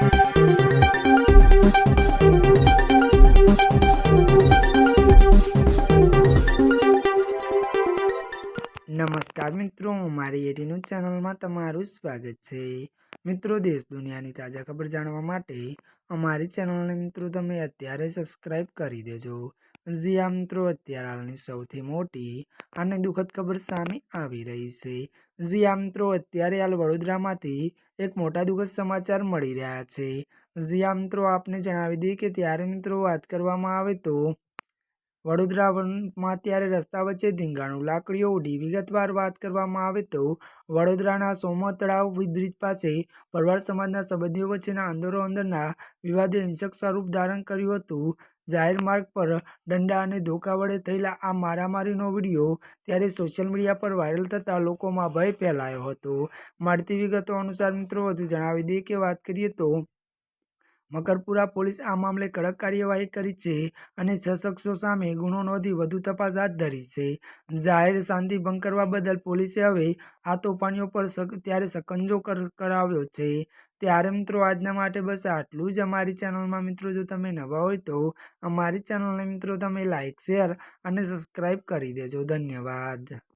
Thank you. નમસ્કાર મિત્રો મારી એટીનું ચેનલમાં તમારું સ્વાગત છે. મિત્રો, દેશ દુનિયાની તાજા ખબર જાણવા માટે અમારી ચેનલને મિત્રો તમે અત્યારે સબસ્ક્રાઇબ કરી દેજો. જી આ મિત્રો, અત્યારે હાલની સૌથી મોટી અને દુઃખદ ખબર સામે આવી રહી છે. જી આ મિત્રો, અત્યારે હાલ વડોદરામાંથી એક મોટા દુઃખદ સમાચાર મળી રહ્યા છે. જી આ મિત્રો, આપને જણાવી દઈએ કે ત્યારે મિત્રો વાત કરવામાં આવે તો વડોદરામાં ત્યારે રસ્તા વચ્ચે ધીંગાણું, લાકડીઓ ઉડી. વિગતવાર વાત કરવામાં આવે તો, વડોદરાના સોમો તળાવ બ્રિજ પાસે પરવાર સમાજના સંબંધીઓ વચ્ચેના અંદરો અંદરના વિવાદે હિંસક સ્વરૂપ ધારણ કર્યું હતું. જાહેર માર્ગ પર દંડા અને ધોકા વડે થયેલા આ મારામારીનો વીડિયો ત્યારે સોશિયલ મીડિયા પર વાયરલ થતાં લોકોમાં ભય ફેલાયો હતો. મળતી વિગતો અનુસાર મિત્રો, વધુ જણાવી દઈએ કે વાત કરીએ તો મકરપુરા પોલીસ આ મામલે કડક કાર્યવાહી કરી છે અને છ શખ્સો સામે ગુનો નોંધી વધુ તપાસ હાથ ધરી છે. જાહેર શાંતિ ભંગ કરવા બદલ પોલીસે હવે આ તોફાનીઓ પર ત્યારે સકંજો કર- કરાવ્યો છે. ત્યારે મિત્રો આજના માટે બસ આટલું જ. અમારી ચેનલમાં મિત્રો જો તમે નવા હોય તો અમારી ચેનલને મિત્રો તમે લાઇક શેર અને સબસ્ક્રાઈબ કરી દેજો. ધન્યવાદ.